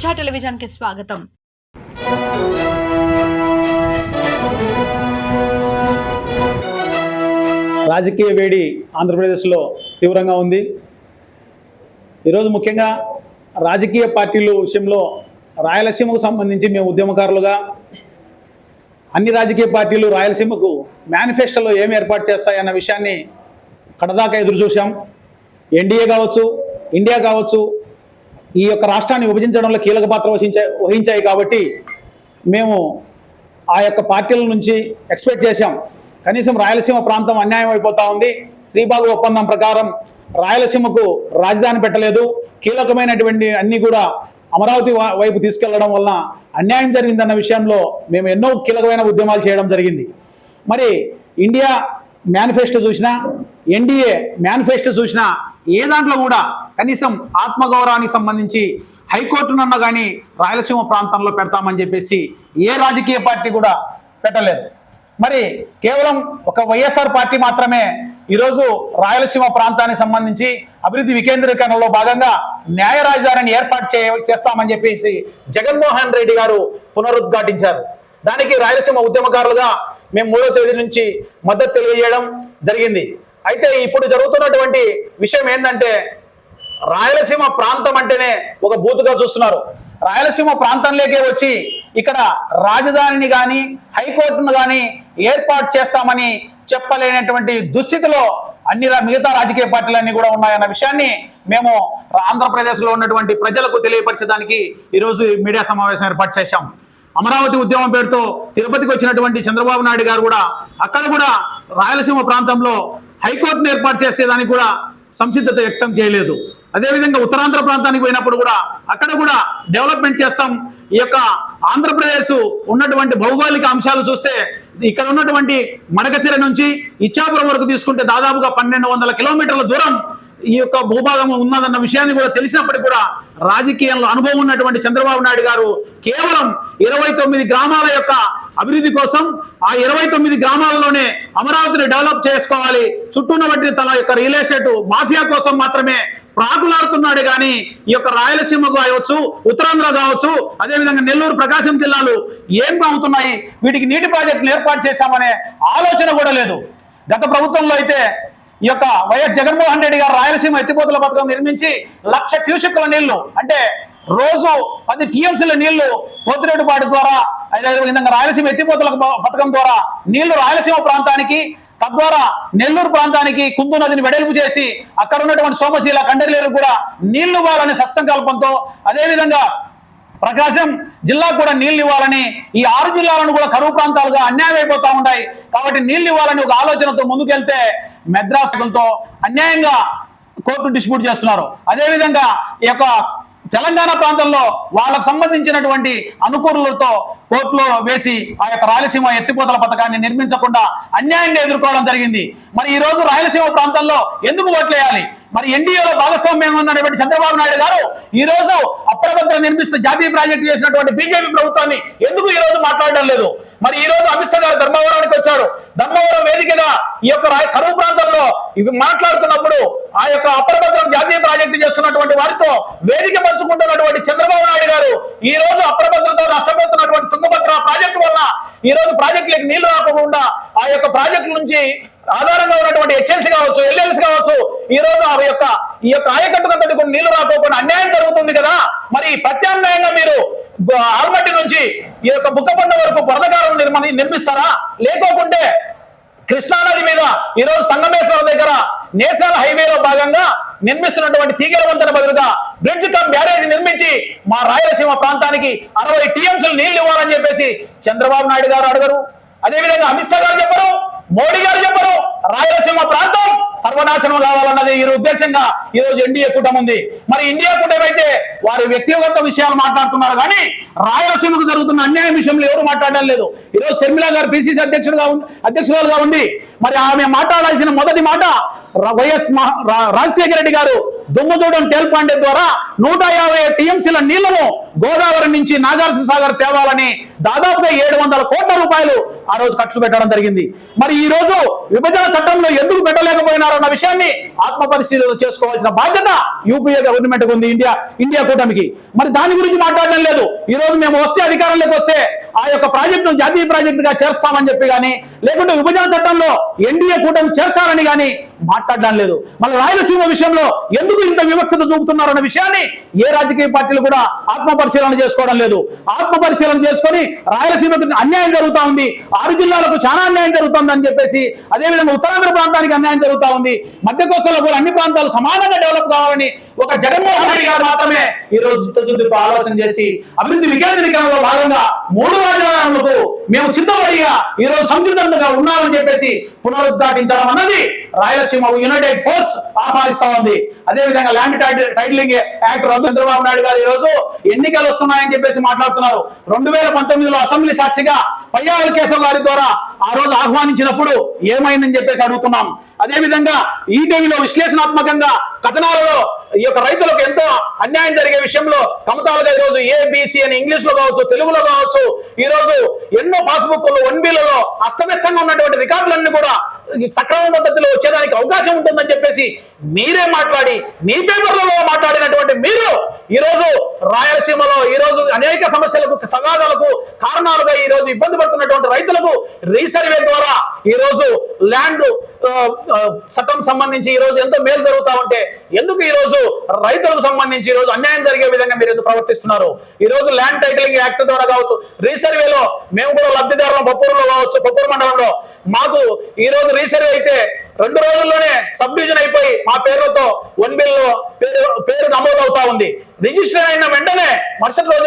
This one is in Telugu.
స్వేచ్ఛ టెలివిజన్కి స్వాగతం. రాజకీయ వేడి ఆంధ్రప్రదేశ్లో తీవ్రంగా ఉంది. ఈరోజు ముఖ్యంగా రాజకీయ పార్టీలు విషయంలో రాయలసీమకు సంబంధించి మేము ఉద్యమకారులుగా అన్ని రాజకీయ పార్టీలు రాయలసీమకు మేనిఫెస్టోలో ఏమి ఏర్పాటు చేస్తాయన్న విషయాన్ని కడదాకా ఎదురు చూసాం ఎన్డీఏ కావచ్చు ఇండియా కావచ్చు ఈ యొక్క రాష్ట్రాన్ని విభజించడంలో కీలక పాత్ర వహించా వహించాయి కాబట్టి మేము ఆ యొక్క పార్టీల నుంచి ఎక్స్పెక్ట్ చేశాం. కనీసం రాయలసీమ ప్రాంతం అన్యాయం అయిపోతా ఉంది. శ్రీబాగు ఒప్పందం ప్రకారం రాయలసీమకు రాజధాని పెట్టలేదు. కీలకమైనటువంటి అన్ని కూడా అమరావతి వైపు తీసుకెళ్ళడం వలన అన్యాయం జరిగిందన్న విషయంలో మేము ఎన్నో కీలకమైన ఉద్యమాలు చేయడం జరిగింది. మరి ఇండియా మేనిఫెస్టో చూసినా ఎన్డీఏ మేనిఫెస్టో చూసినా ఏ దాంట్లో కూడా కనీసం ఆత్మగౌరవానికి సంబంధించి హైకోర్టునన్న కానీ రాయలసీమ ప్రాంతంలో పెడతామని చెప్పేసి ఏ రాజకీయ పార్టీ కూడా పెట్టలేదు. మరి కేవలం ఒక వైఎస్ఆర్ పార్టీ మాత్రమే ఈరోజు రాయలసీమ ప్రాంతానికి సంబంధించి అభివృద్ధి వికేంద్రీకరణలో భాగంగా న్యాయ రాజధానిని ఏర్పాటు చే చేస్తామని చెప్పేసి జగన్మోహన్ రెడ్డి గారు పునరుద్ఘాటించారు. దానికి రాయలసీమ ఉద్యమకారులుగా మేము మూడో తేదీ నుంచి మద్దతు తెలియజేయడం జరిగింది. అయితే ఇప్పుడు జరుగుతున్నటువంటి విషయం ఏంటంటే రాయలసీమ ప్రాంతం అంటేనే ఒక బూతుగా చూస్తున్నారు. రాయలసీమ ప్రాంతంలోకే వచ్చి ఇక్కడ రాజధానిని కానీ హైకోర్టును కానీ ఏర్పాటు చేస్తామని చెప్పలేనటువంటి దుస్థితిలో అన్ని మిగతా రాజకీయ పార్టీలన్నీ కూడా ఉన్నాయన్న విషయాన్ని మేము ఆంధ్రప్రదేశ్లో ఉన్నటువంటి ప్రజలకు తెలియపరచడానికి ఈరోజు మీడియా సమావేశం ఏర్పాటు చేశాం. అమరావతి ఉద్యమం పేరుతో తిరుపతికి వచ్చినటువంటి చంద్రబాబు నాయుడు గారు కూడా అక్కడ కూడా రాయలసీమ ప్రాంతంలో హైకోర్టును ఏర్పాటు చేసేదానికి కూడా సంసిద్ధత వ్యక్తం చేయలేదు. అదేవిధంగా ఉత్తరాంధ్ర ప్రాంతానికి పోయినప్పుడు కూడా అక్కడ కూడా డెవలప్మెంట్ చేస్తాం. ఈ యొక్క ఆంధ్రప్రదేశ్ ఉన్నటువంటి భౌగోళిక అంశాలు చూస్తే ఇక్కడ ఉన్నటువంటి మడకశిర నుంచి ఇచ్చాపురం వరకు తీసుకుంటే దాదాపుగా పన్నెండు వందల కిలోమీటర్ల దూరం ఈ యొక్క భూభాగం ఉన్నదన్న విషయాన్ని కూడా తెలిసినప్పటికీ కూడా రాజకీయంలో అనుభవం ఉన్నటువంటి చంద్రబాబు నాయుడు గారు కేవలం ఇరవై తొమ్మిది గ్రామాల యొక్క అభివృద్ధి కోసం ఆ ఇరవై తొమ్మిది గ్రామాలలోనే అమరావతిని డెవలప్ చేసుకోవాలి. చుట్టూ తన యొక్క రియల్ ఎస్టేట్ మాఫియా కోసం మాత్రమే ప్రాకులాడుతున్నాడు కానీ ఈ యొక్క రాయలసీమ కావచ్చు ఉత్తరాంధ్ర కావచ్చు అదేవిధంగా నెల్లూరు ప్రకాశం జిల్లాలు ఏం అవుతున్నాయి వీటికి నీటి ప్రాజెక్టులు ఏర్పాటు చేశామనే ఆలోచన కూడా లేదు. గత ప్రభుత్వంలో అయితే ఈ యొక్క వైఎస్ జగన్మోహన్ రెడ్డి గారు రాయలసీమ ఎత్తిపోతల పథకం నిర్మించి లక్ష క్యూసెక్కుల నీళ్ళు అంటే రోజు పది టీఎంసీల నీళ్ళు పోతిరెడ్డిపాటి ద్వారా అదేవిధంగా రాయలసీమ ఎత్తిపోతల పథకం ద్వారా నీళ్ళు రాయలసీమ ప్రాంతానికి తద్వారా నెల్లూరు ప్రాంతానికి కుందు నదిని వెడల్పు చేసి అక్కడ ఉన్నటువంటి సోమశీల కండరిలేరు కూడా నీళ్ళు ఇవ్వాలనే సత్సంకల్పంతో అదేవిధంగా ప్రకాశం జిల్లాకు కూడా నీళ్ళు ఇవ్వాలని ఈ ఆరు జిల్లాలను కూడా కరువు ప్రాంతాలుగా అన్యాయం అయిపోతా ఉన్నాయి. కాబట్టి నీళ్ళు ఇవ్వాలని ఒక ఆలోచనతో ముందుకెళ్తే మెద్రాసులతో అన్యాయంగా కోర్టు డిస్ప్యూట్ చేస్తున్నారు. అదేవిధంగా ఈ యొక్క తెలంగాణ ప్రాంతంలో వాళ్ళకు సంబంధించినటువంటి అనుకూలతో కోర్టులో వేసి ఆ యొక్క రాయలసీమ ఎత్తిపోతల పథకాన్ని నిర్మించకుండా అన్యాయంగా ఎదుర్కోవడం జరిగింది. మరి ఈ రోజు రాయలసీమ ప్రాంతంలో ఎందుకు ఓట్లేయాలి? మరి ఎన్డీఏలో భాగస్వామ్యం ఉన్నటువంటి చంద్రబాబు నాయుడు గారు ఈ రోజు అప్రభద్ర నిర్మిస్తూ జాతీయ ప్రాజెక్టు చేసినటువంటి బీజేపీ ప్రభుత్వాన్ని ఎందుకు ఈ రోజు మాట్లాడడం లేదు? మరి ఈ రోజు అమిత్ షా గారు ధర్మవరానికి వచ్చారు. ధర్మవరం వేదికగా ఈ యొక్క కరువు ప్రాంతంలో ఇవి మాట్లాడుతున్నప్పుడు ఆ యొక్క అప్రభద్రం జాతీయ ప్రాజెక్టు చేస్తున్నటువంటి వారితో వేదిక పంచుకుంటున్నటువంటి చంద్రబాబు నాయుడు గారు ఈ రోజు అప్రభద్రతో నష్టపోతున్నటువంటి తుంగభద్ర ప్రాజెక్టు వల్ల ఈ రోజు ప్రాజెక్టులకు నీళ్ళు రాకుండా ఆ యొక్క ప్రాజెక్టు నుంచి ఆధారంగా ఉన్నటువంటి హెచ్ఎల్సీ కావచ్చు ఎల్ఎల్సీ కావచ్చు ఈ రోజు ఆ యొక్క ఈ యొక్క ఆయకట్టుకంతటి కొన్ని నీళ్ళు రాకోకుండా అన్యాయం జరుగుతుంది కదా. మరి ప్రత్యామ్నాయంగా మీరు ఆల్మట్టి నుంచి ఈ యొక్క బుక్కపండ వరకు పొరదకారం నిర్మని నిర్మిస్తారా? లేకోకుంటే కృష్ణానది మీద ఈ రోజు సంగమేశ్వరం దగ్గర నేషనల్ హైవేలో భాగంగా నిర్మిస్తున్నటువంటి తీగల వంతన బదులుగా బ్రిడ్జ్ కమ్ బ్యారేజ్ నిర్మించి మా రాయలసీమ ప్రాంతానికి అరవై టీఎంసీలు నీళ్ళు ఇవ్వాలని చెప్పేసి చంద్రబాబు నాయుడు గారు అడగరు. అదేవిధంగా అమిత్ షా గారు చెప్పరు మోడీ గారు చెప్పరు. రాయలసీమ ప్రాంతం సర్వనాశనం కావాలన్నది ఈ ఉద్దేశంగా ఈ రోజు ఎన్డీఏ కూటమి ఉంది మరి ఇండియా కూటమి అయితే వారి వ్యక్తిగత విషయాలు మాట్లాడుతున్నారు. కానీ రాయలసీమకు జరుగుతున్న అన్యాయం విషయంలో ఎవరు మాట్లాడడం లేదు. ఈరోజు శర్మిల గారు పిసిసి అధ్యక్షుడుగా ఉంది అధ్యక్షురాలుగా ఉండి మరి ఆమె మాట్లాడాల్సిన మొదటి మాట వైఎస్ మహా- రా- రాజశేఖర రెడ్డి గారు దుమ్మదూడం తేల్పాండే ద్వారా నూట యాభై టీఎంసీల నీళ్ళను గోదావరి నుంచి నాగార్జున సాగర్ తేవాలని దాదాపుగా ఏడు వందల కోట్ల రూపాయలు ఆ రోజు ఖర్చు పెట్టడం జరిగింది. మరి ఈ రోజు విభజన చట్టంలో ఎందుకు పెట్టలేకపోయినారన్న విషయాన్ని ఆత్మ పరిశీలన చేసుకోవాల్సిన బాధ్యత యూపీఏ గవర్నమెంట్ ఉంది ఇండియా ఇండియా కూటమికి. మరి దాని గురించి మాట్లాడడం లేదు. ఈ రోజు మేము వస్తే అధికారంలోకి వస్తే ఆ యొక్క ప్రాజెక్టును జాతీయ ప్రాజెక్టుగా చేస్తామని చెప్పి కానీ లేకుంటే విభజన చట్టంలో ఎన్డీఏ కూటమి చేర్చాలని కానీ మాట్లాడడం లేదు. మళ్ళీ రాయలసీమ విషయంలో ఎందుకు ఇంత వివక్షత చూపుతున్నారన్న విషయాన్ని ఏ రాజకీయ పార్టీలు కూడా ఆత్మ పరిశీలన చేసుకోవడం లేదు. ఆత్మ పరిశీలన చేసుకొని రాయలసీమకు అన్యాయం జరుగుతా ఉంది. ఆరు జిల్లాలకు చాలా అన్యాయం జరుగుతుంది అని చెప్పేసి అదేవిధంగా ఉత్తరాంధ్ర ప్రాంతానికి అన్యాయం జరుగుతా ఉంది. మధ్య కోస్తాలో కూడా అన్ని ప్రాంతాలు సమానంగా డెవలప్ కావాలని ఒక జగన్మోహన్ రెడ్డి గారు మాత్రమే ఈ రోజు చిత్తశుద్ధితో ఆలోచన చేసి అభివృద్ధి వికేంద్రీకరణలో భాగంగా మూడు రాజధానులకు మేము సిద్ధపడిగా ఈ రోజు సంసిద్ధంగా ఉన్నామని చెప్పేసి పునరుద్ఘాటించడం అన్నది రాయలసీమ యునైటెడ్ ఫోర్స్ ఆహ్వానిస్తా ఉంది. అదే విధంగా ల్యాండ్ టైటిల్- టైటిలింగ్ యాక్ట్ రద్దు చంద్రబాబు నాయుడు గారు ఈ రోజు ఎన్నికలు వస్తున్నాయని చెప్పేసి మాట్లాడుతున్నారు. రెండు వేల పంతొమ్మిదిలో అసెంబ్లీ సాక్షిగా పయ్యావుల కేశవ్ గారి ద్వారా ఆ రోజు ఆహ్వానించినప్పుడు ఏమైందని చెప్పేసి అడుగుతున్నాం. అదే విధంగా ఈటీవీలో విశ్లేషణాత్మకంగా కథనాలలో ఈ యొక్క రైతులకు ఎంతో అన్యాయం జరిగే విషయంలో కమతాలుగా ఈ రోజు ఏబిసి అని ఇంగ్లీష్లో కావచ్చు తెలుగులో కావచ్చు ఈ రోజు ఎన్నో పాస్బుక్లు వన్ బిల్లలో అస్తవ్యస్తంగా ఉన్నటువంటి రికార్డులన్నీ కూడా సక్రమ పద్ధతిలో వచ్చేదానికి అవకాశం ఉంటుందని చెప్పేసి మీరే మాట్లాడి మీ పేపర్లలో మాట్లాడినటువంటి మీరు ఈ రోజు రాయలసీమలో ఈ రోజు అనేక సమస్యలకు తగాదాలకు కారణాలుగా ఈ రోజు ఇబ్బంది పడుతున్నటువంటి రైతులకు రీసర్వే ద్వారా ఈరోజు ల్యాండ్ చట్టం సంబంధించి ఈరోజు ఎంతో మేలు జరుగుతా ఉంటే ఎందుకు ఈరోజు రైతులకు సంబంధించి ఈ రోజు అన్యాయం జరిగే విధంగా మీరు ఎందుకు ప్రవర్తిస్తున్నారు? ఈ రోజు ల్యాండ్ టైటిలింగ్ యాక్ట్ ద్వారా కావచ్చు రీసర్వేలో మేము కూడా లబ్ధిదారులం పప్పూరులో కావచ్చు పప్పూరు మండలంలో మాకు ఈ రోజు రీసర్వ్ అయితే రెండు రోజుల్లోనే సబ్ డివిజన్ అయిపోయి మా పేర్లతో వన్ బిల్ పేరు పేరు నమోదు అవుతా ఉంది. రిజిస్టర్ అయిన వెంటనే మరుసటి రోజు